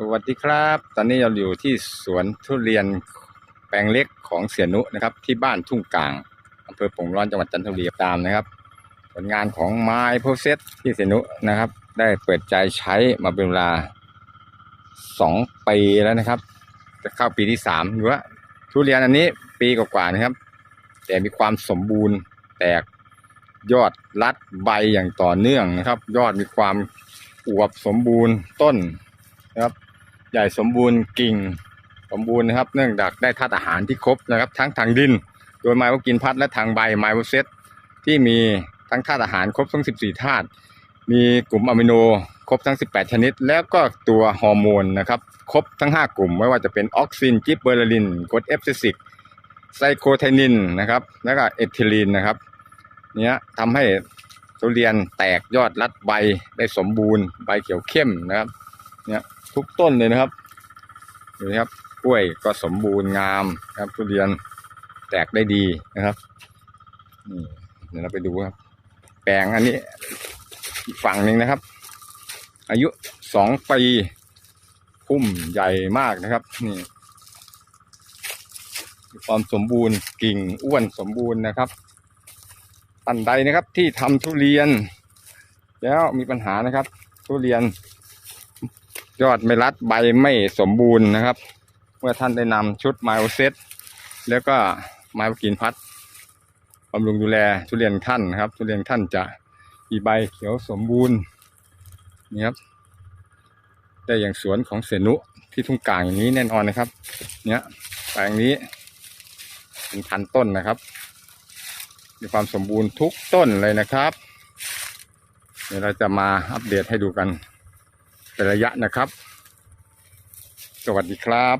สวัสดีครับ ตอนนี้เราอยู่ที่สวนทุเรียนแปลงเล็กของเสียนุนะครับ ที่บ้านทุ่งกลางอำเภอป่งร้อนจังหวัดจันทบุรีตามนะครับ ผลงานของไม้โพเซตที่เสียนุนะครับ ได้เปิดใจใช้มาเป็นเวลาสองปีแล้วนะครับ จะเข้าปีที่สามหรือว่าทุเรียนอันนี้ปีกว่าๆนะครับ แต่มีความสมบูรณ์แตกยอดรัดใบอย่างต่อเนื่องนะครับ ยอดมีความอวบสมบูรณ์ต้นนะครับ หญ่สมบูรณ์กิ่งสมบูรณ์นะครับ เนื่องจากได้ธาตุอาหารที่ครบนะครับ ทั้งทางดิน โดยไมโครกินพัดและทางใบไมโครเซตที่มีทั้งธาตุอาหารครบทั้ง 14 ธาตุมีกลุ่มอะมิโนครบทั้ง 18 ชนิด แล้วก็ตัวฮอร์โมนนะครับ ครบทั้ง 5 กลุ่ม ไม่ว่าจะเป็นออกซินจิบเบอร์ลินกรดเอฟซิกไซโคไทนินนะครับ แล้วก็เอทิลีนนะครับเนี้ยทำให้ทุเรียนแตกยอดรัดใบได้สมบูรณ์ใบเขียวเข้มนะครับ เนี่ย ทุกต้นเลยนะครับดูนะครับกล้วยก็สมบูรณ์งามนะครับทุเรียนแตกได้ดีนะครับนี่เดี๋ยวเราไปดูครับ แปลงอันนี้อีกฝั่งหนึ่งนะครับ อายุสองปีพุ่มใหญ่มากนะครับนี่ความสมบูรณ์กิ่งอ้วนสมบูรณ์นะครับตันใดนะครับที่ทำทุเรียน แล้วมีปัญหานะครับ ทุเรียน ยอดไม่รัดใบไม่สมบูรณ์นะครับ เมื่อท่านได้นำชุดไมโอเซตแล้วก็ไมโอกินพัดบำรุงดูแลทุเรียนท่านนะครับ ทุเรียนท่านจะมีใบเขียวสมบูรณ์นี่ครับได้อย่างสวนของเสนุที่ทุ่งกลางอย่างนี้แน่นอนนะครับ เนี่ยแปลงนี้เป็นพันต้นนะครับ มีความสมบูรณ์ทุกต้นเลยนะครับ เดี๋ยวเราจะมาอัปเดตให้ดูกัน เป็นระยะนะครับ สวัสดีครับ